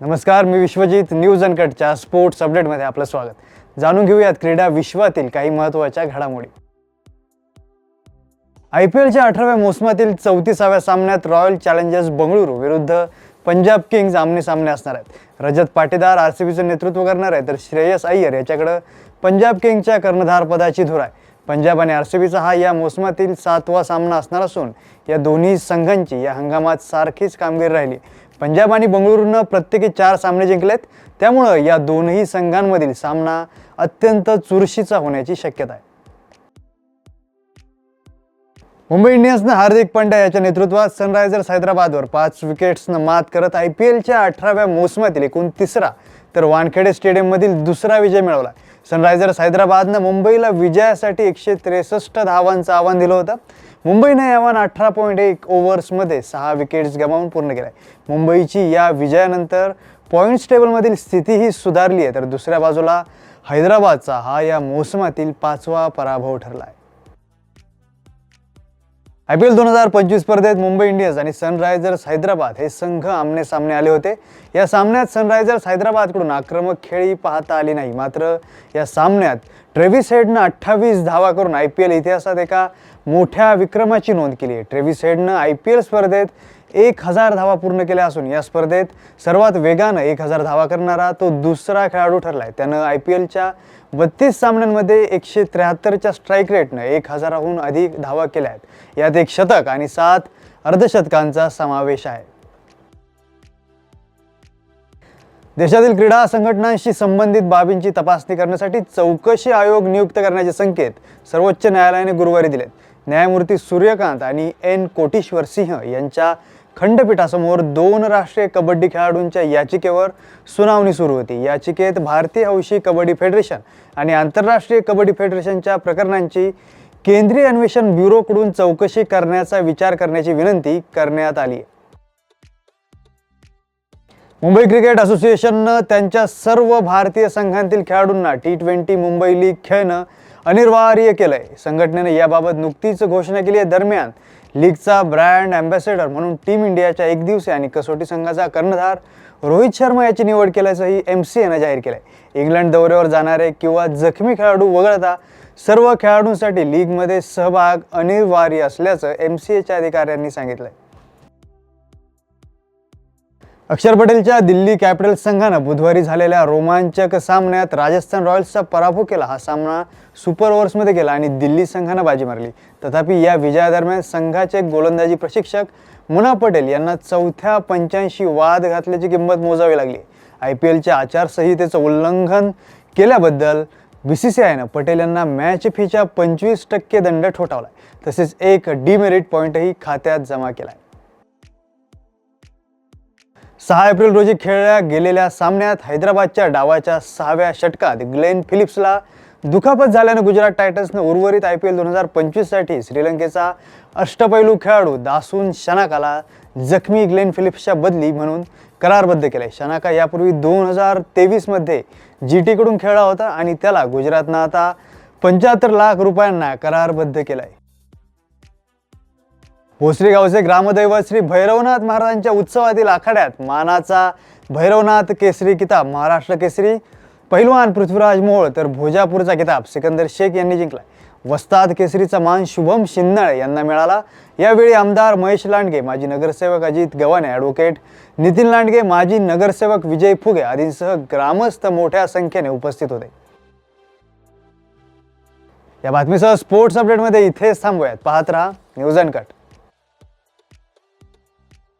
नमस्कार मी विश्वजित न्यूज अनकटच्या स्पोर्ट्स अपडेटमध्ये आपलं स्वागत. जाणून घेऊयात क्रीडा विश्वातील काही महत्त्वाच्या घडामोडी. आय पी एलच्या अठराव्या मोसमातील चौतीसाव्या सामन्यात रॉयल चॅलेंजर्स बंगळुरू विरुद्ध पंजाब किंग्ज आमने सामने असणार आहेत. रजत पाटीदार आर सी बीचं नेतृत्व करणार आहे तर श्रेयस अय्यर याच्याकडं पंजाब किंग्जच्या कर्णधारपदाची धूर आहे पंजाब आणि आर सी बीचा हा या मोसमातील सातवा सामना असणार असून या दोन्ही संघांची या हंगामात सारखीच कामगिरी राहिली. पंजाब आणि बंगळुरूनं प्रत्येकी चार सामने जिंकले आहेत त्यामुळं या दोनही संघांमधील सामना अत्यंत चुरशीचा होण्याची शक्यता आहे. मुंबई इंडियन्सनं हार्दिक पांड्या याच्या नेतृत्वात सनरायझर्स हैदराबादवर पाच विकेट्सनं मात करत आय पी एलच्या अठराव्या मोसमातील एकूण तिसरा तर वानखेडे स्टेडियममधील दुसरा विजय मिळवला. सनरायझर्स हैदराबादनं मुंबईला विजयासाठी एकशे त्रेसष्ट धावांचं आव्हान दिलं होतं. मुंबईनं हे आव्हान अठरा पॉईंट एक ओव्हर्समध्ये सहा विकेट्स गमावून पूर्ण केलं आहे मुंबईची या विजयानंतर पॉईंट्स टेबलमधील स्थितीही सुधारली आहे तर दुसऱ्या बाजूला हैदराबादचा हा या मोसमातील पाचवा पराभव ठरला आहे आय पी एल दोन हजार पंचवीस स्पर्धेत मुंबई इंडियन्स आणि सनरायझर्स हैदराबाद हे संघ आमने सामने आले होते. या सामन्यात सनरायझर्स हैदराबादकडून आक्रमक खेळी पाहता आली नाही. मात्र या सामन्यात ट्रेव्हिस हेडनं अठ्ठावीस धावा करून आय पी एल इतिहासात एका मोठ्या विक्रमाची नोंद केली आहे. ट्रेव्हिस हेडनं आय पी एल स्पर्धेत एक हजार धावा पूर्ण केल्या असून या स्पर्धेत सर्वात वेगानं एक हजार धावा करणारा तो दुसरा खेळाडू ठरला आहे त्यानं आय पी एलच्या बत्तीस सामन्यांमध्ये एकशे त्र्याहत्तरच्या स्ट्राईक रेटनं एक हजाराहून अधिक धावा केल्या आहेत यात एक शतक आणि सात अर्धशतकांचा समावेश आहे. देशातील क्रीडा संघटनांशी संबंधित बाबींची तपासणी करण्यासाठी चौकशी आयोग नियुक्त करण्याचे संकेत सर्वोच्च न्यायालयाने गुरुवारी दिलेत. न्यायमूर्ती सूर्यकांत आणि एन कोटीश्वर सिंह यांच्या खंडपीठासमोर दोन राष्ट्रीय कबड्डी खेळाडूंच्या याचिकेवर सुनावणी सुरू होती. याचिकेत भारतीय हौशी कबड्डी फेडरेशन आणि आंतरराष्ट्रीय कबड्डी फेडरेशनच्या प्रकरणांची केंद्रीय अन्वेषण ब्युरोकडून चौकशी करण्याचा विचार करण्याची विनंती करण्यात आली. मुंबई क्रिकेट असोसिएशननं त्यांच्या सर्व भारतीय संघांतील खेळाडूंना टी ट्वेंटी मुंबई लीग खेळणं अनिवार्य केलंय. संघटनेने याबाबत नुकतीच घोषणा केली आहे. दरम्यान लीगचा ब्रँड अँबॅसेडर म्हणून टीम इंडियाच्या एक दिवसीय आणि कसोटी संघाचा कर्णधार रोहित शर्मा याची निवड केल्याचंही एम सी एनं जाहीर केलंय. इंग्लंड दौऱ्यावर जाणारे किंवा जखमी खेळाडू वगळता सर्व खेळाडूंसाठी लीगमध्ये सहभाग अनिवार्य असल्याचं एम सी एच्या अधिकाऱ्यांनी सांगितलंय. अक्षर पटेलच्या दिल्ली कॅपिटल्स संघानं बुधवारी झालेल्या रोमांचक सामन्यात राजस्थान रॉयल्सचा पराभव केला. हा सामना सुपर ओव्हर्समध्ये गेला आणि दिल्ली संघानं बाजी मारली. तथापि या विजयादरम्यान संघाचे गोलंदाजी प्रशिक्षक मुना पटेल यांना चौथ्या पंच्याऐंशी वाद घातल्याची किंमत मोजावी लागली. आय पी एलच्या आचारसंहितेचं उल्लंघन केल्याबद्दल बी सी सी आयनं पटेल यांना मॅच फीच्या पंचवीस टक्के दंड ठोठावला तसेच एक डिमेरिट पॉईंटही खात्यात जमा केला सहा एप्रिल रोजी खेळल्या गेलेल्या सामन्यात हैदराबादच्या डावाच्या सहाव्या षटकात ग्लेन फिलिप्सला दुखापत झाल्यानं गुजरात टायटन्सनं उर्वरित आय पी एल दोन हजार पंचवीससाठी श्रीलंकेचा अष्टपैलू खेळाडू दासून शनाकाला जखमी ग्लेन फिलिप्सच्या बदली म्हणून करारबद्ध केलाय. शनाका यापूर्वी दोन हजार तेवीसमध्ये जी टीकडून खेळला होता आणि त्याला गुजरातनं आता पंच्याहत्तर लाख रुपयांना करारबद्ध केला आहे भोसरी गावचे ग्रामदैवत श्री भैरवनाथ महाराजांच्या उत्सवातील आखाड्यात मानाचा भैरवनाथ केसरी किताब महाराष्ट्र केसरी पहिलवान पृथ्वीराज मोहोळ तर भोजापूरचा किताब सिकंदर शेख यांनी जिंकलाय. वस्ताद केसरीचा मान शुभम शिन्नळ यांना मिळाला. यावेळी आमदार महेश लांडगे माजी नगरसेवक अजित गव्हाणे ॲडव्होकेट नितीन लांडगे माजी नगरसेवक विजय फुगे आदींसह ग्रामस्थ मोठ्या संख्येने उपस्थित होते. या बातमीसह स्पोर्ट्स अपडेटमध्ये इथेच थांबूयात. पाहत राहा न्यूज अँड कट